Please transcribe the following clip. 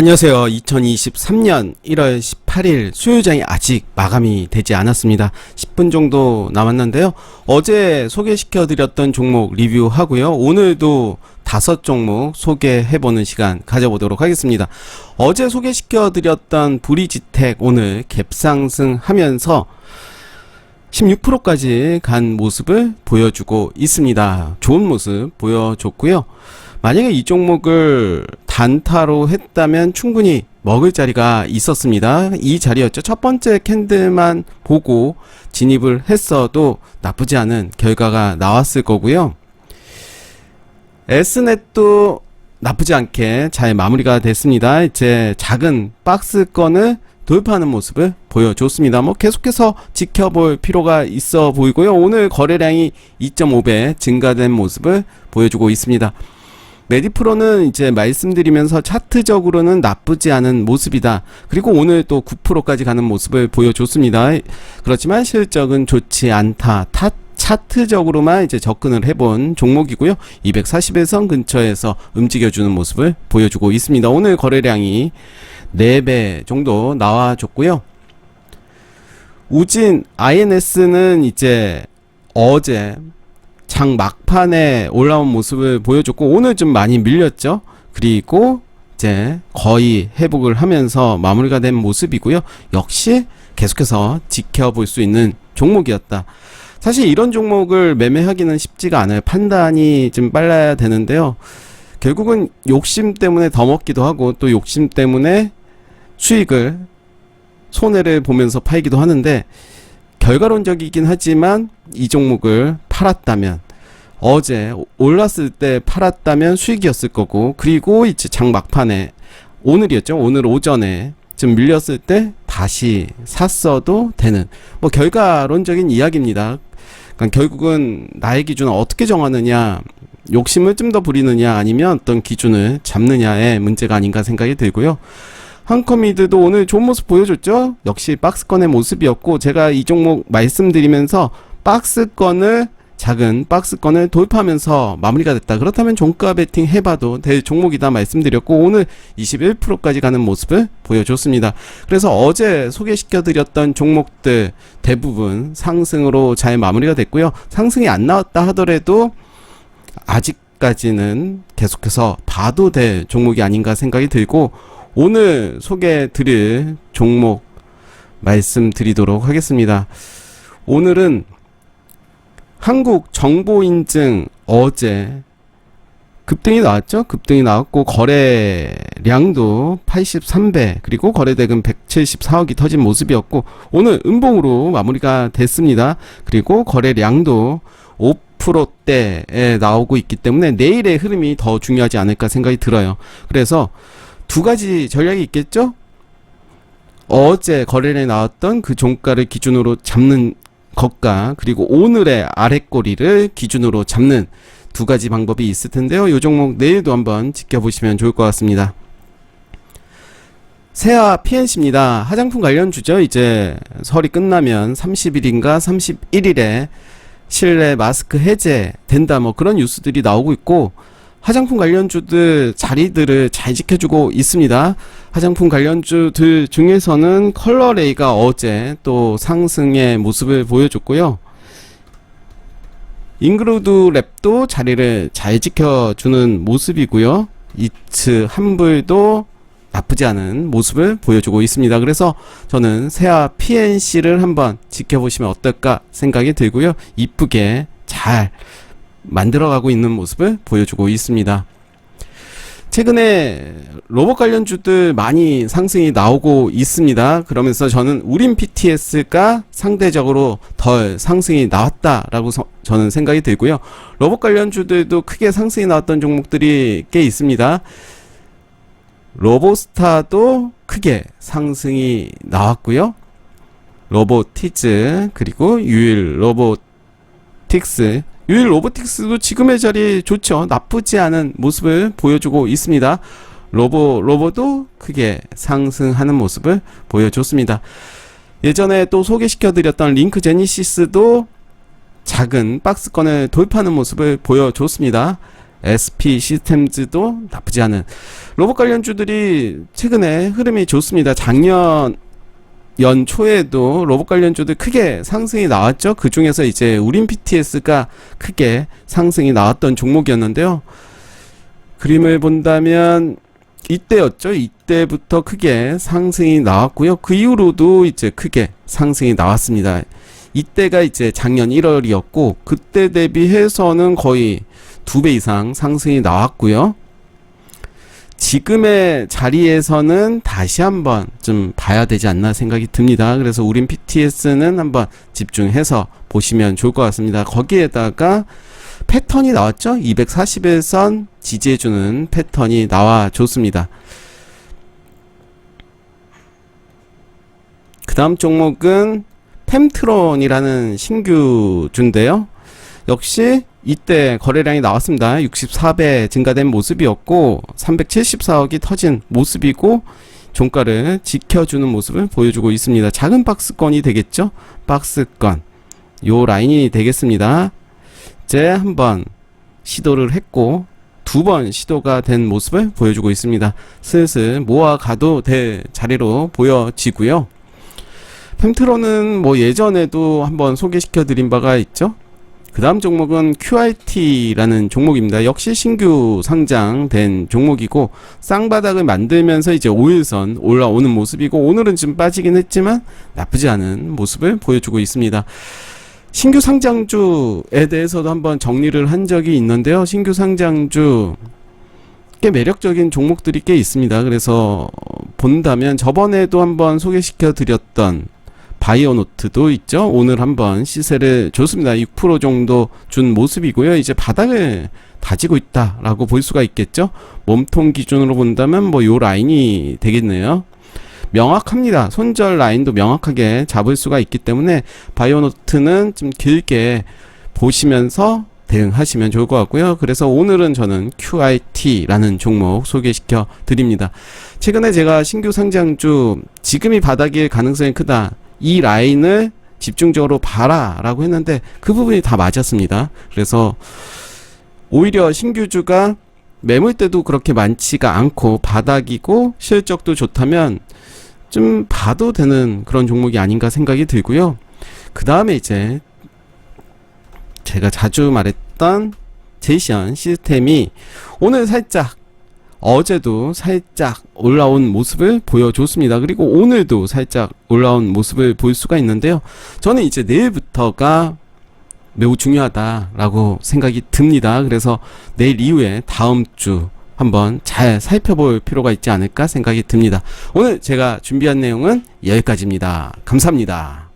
안녕하세요. 2023년 1월 18일 수요장이 아직 마감이 되지 않았습니다. 10분 정도 남았는데요. 어제 소개시켜 드렸던 종목 리뷰하고요. 오늘도 다섯 종목 소개해보는 시간 가져보도록 하겠습니다. 어제 소개시켜 드렸던 브리지텍 오늘 갭상승 하면서 16%까지 간 모습을 보여주고 있습니다. 좋은 모습 보여줬고요. 만약에 이 종목을 단타로 했다면 충분히 먹을 자리가 있었습니다. 이 자리였죠. 첫 번째 캔들만 보고 진입을 했어도 나쁘지 않은 결과가 나왔을 거고요. S넷도 나쁘지 않게 잘 마무리가 됐습니다. 이제 작은 박스권을 돌파하는 모습을 보여줬습니다. 뭐 계속해서 지켜볼 필요가 있어 보이고요. 오늘 거래량이 2.5배 증가된 모습을 보여주고 있습니다. 메디프로는 이제 말씀드리면서 차트적으로는 나쁘지 않은 모습이다. 그리고 오늘 또 9%까지 가는 모습을 보여줬습니다. 그렇지만 실적은 좋지 않다. 타, 차트적으로만 이제 접근을 해본 종목이고요. 240일선 근처에서 움직여주는 모습을 보여주고 있습니다. 오늘 거래량이 4배 정도 나와줬고요. 우진 INS는 이제 어제 장 막판에 올라온 모습을 보여줬고 오늘 좀 많이 밀렸죠. 그리고 이제 거의 회복을 하면서 마무리가 된 모습이고요. 역시 계속해서 지켜볼 수 있는 종목이었다. 사실 이런 종목을 매매하기는 쉽지가 않아요. 판단이 좀 빨라야 되는데요. 결국은 욕심 때문에 더 먹기도 하고 또 욕심 때문에 수익을 손해를 보면서 팔기도 하는데 결과론적이긴 하지만 이 종목을 팔았다면 어제 올랐을 때 팔았다면 수익이었을 거고 그리고 이제 장 막판에 오늘이었죠? 오늘 오전에 좀 밀렸을 때 다시 샀어도 되는 뭐 결과론적인 이야기입니다. 그러니까 결국은 나의 기준을 어떻게 정하느냐 욕심을 좀 더 부리느냐 아니면 어떤 기준을 잡느냐의 문제가 아닌가 생각이 들고요. 한커미드도 오늘 좋은 모습 보여줬죠? 역시 박스권의 모습이었고 제가 이 종목 말씀드리면서 박스권을 작은 박스권을 돌파하면서 마무리가 됐다. 그렇다면 종가 베팅 해봐도 될 종목이다 말씀드렸고 오늘 21%까지 가는 모습을 보여줬습니다. 그래서 어제 소개시켜드렸던 종목들 대부분 상승으로 잘 마무리가 됐고요. 상승이 안 나왔다 하더라도 아직까지는 계속해서 봐도 될 종목이 아닌가 생각이 들고 오늘 소개해 드릴 종목 말씀드리도록 하겠습니다. 오늘은 한국 정보 인증 어제 급등이 나왔죠? 급등이 나왔고 거래량도 83배 그리고 거래대금 174억이 터진 모습이었고 오늘 음봉으로 마무리가 됐습니다. 그리고 거래량도 5%대에 나오고 있기 때문에 내일의 흐름이 더 중요하지 않을까 생각이 들어요. 그래서 두 가지 전략이 있겠죠? 어제 거래량에 나왔던 그 종가를 기준으로 잡는 것과 그리고 오늘의 아랫꼬리를 기준으로 잡는 두 가지 방법이 있을 텐데요. 이 종목 내일도 한번 지켜보시면 좋을 것 같습니다. 세아 PNC입니다. 화장품 관련 주죠. 이제 설이 끝나면 30일인가 31일에 실내 마스크 해제 된다 뭐 그런 뉴스들이 나오고 있고 화장품 관련주들 자리들을 잘 지켜주고 있습니다. 화장품 관련주들 중에서는 컬러레이가 어제 또 상승의 모습을 보여줬고요. 잉그루드 랩도 자리를 잘 지켜주는 모습이고요. 이츠 한불도 나쁘지 않은 모습을 보여주고 있습니다. 그래서 저는 세아 PNC를 한번 지켜보시면 어떨까 생각이 들고요. 이쁘게 잘 만들어가고 있는 모습을 보여주고 있습니다. 최근에 로봇 관련주들 많이 상승이 나오고 있습니다. 그러면서 저는 우린 PTS가 상대적으로 덜 상승이 나왔다라고 서, 저는 생각이 들고요. 로봇 관련주들도 크게 상승이 나왔던 종목들이 꽤 있습니다. 로보스타도 크게 상승이 나왔고요. 로보티즈 그리고 유일 로보틱스 유일 로보틱스도 지금의 자리 좋죠. 나쁘지 않은 모습을 보여주고 있습니다. 로보 로보도 크게 상승하는 모습을 보여줬습니다. 예전에 또 소개시켜드렸던 링크 제니시스도 작은 박스권을 돌파하는 모습을 보여줬습니다. SP 시스템즈도 나쁘지 않은 로봇 관련주들이 최근에 흐름이 좋습니다. 작년 연초에도 로봇 관련주들 크게 상승이 나왔죠. 그 중에서 이제 우린 PTS가 크게 상승이 나왔던 종목이었는데요. 그림을 본다면 이때였죠. 이때부터 크게 상승이 나왔고요. 그 이후로도 이제 크게 상승이 나왔습니다. 이때가 이제 작년 1월이었고 그때 대비해서는 거의 두 배 이상 상승이 나왔고요. 지금의 자리에서는 다시 한번 좀 봐야 되지 않나 생각이 듭니다. 그래서 우린 PTS는 한번 집중해서 보시면 좋을 것 같습니다. 거기에다가 패턴이 나왔죠? 240일선 지지해주는 패턴이 나와 줬습니다. 그 다음 종목은 템트론이라는 신규주인데요. 역시 이때 거래량이 나왔습니다. 64배 증가된 모습이었고 374억이 터진 모습이고 종가를 지켜주는 모습을 보여주고 있습니다. 작은 박스권이 되겠죠? 박스권 요 라인이 되겠습니다. 이제 한번 시도를 했고 두 번 시도가 된 모습을 보여주고 있습니다. 슬슬 모아가도 될 자리로 보여지고요. 펜트로는 뭐 예전에도 한번 소개시켜 드린 바가 있죠. 그 다음 종목은 QRT라는 종목입니다. 역시 신규 상장된 종목이고 쌍바닥을 만들면서 이제 5일선 올라오는 모습이고 오늘은 좀 빠지긴 했지만 나쁘지 않은 모습을 보여주고 있습니다. 신규 상장주에 대해서도 한번 정리를 한 적이 있는데요. 신규 상장주 꽤 매력적인 종목들이 꽤 있습니다. 그래서 본다면 저번에도 한번 소개시켜 드렸던 바이오노트도 있죠. 오늘 한번 시세를 줬습니다. 6% 정도 준 모습이고요. 이제 바닥을 다지고 있다라고 볼 수가 있겠죠. 몸통 기준으로 본다면 뭐 요 라인이 되겠네요. 명확합니다. 손절 라인도 명확하게 잡을 수가 있기 때문에 바이오노트는 좀 길게 보시면서 대응하시면 좋을 것 같고요. 그래서 오늘은 저는 QIT라는 종목 소개시켜 드립니다. 최근에 제가 신규 상장주 지금이 바닥일 가능성이 크다. 이 라인을 집중적으로 봐라라고 했는데 그 부분이 다 맞았습니다. 그래서 오히려 신규주가 매물대도 그렇게 많지가 않고 바닥이고 실적도 좋다면 좀 봐도 되는 그런 종목이 아닌가 생각이 들고요. 그 다음에 이제 제가 자주 말했던 제이션 시스템이 오늘 살짝 어제도 살짝 올라온 모습을 보여줬습니다. 그리고 오늘도 살짝 올라온 모습을 볼 수가 있는데요. 저는 이제 내일부터가 매우 중요하다라고 생각이 듭니다. 그래서 내일 이후에 다음 주 한번 잘 살펴볼 필요가 있지 않을까 생각이 듭니다. 오늘 제가 준비한 내용은 여기까지입니다. 감사합니다.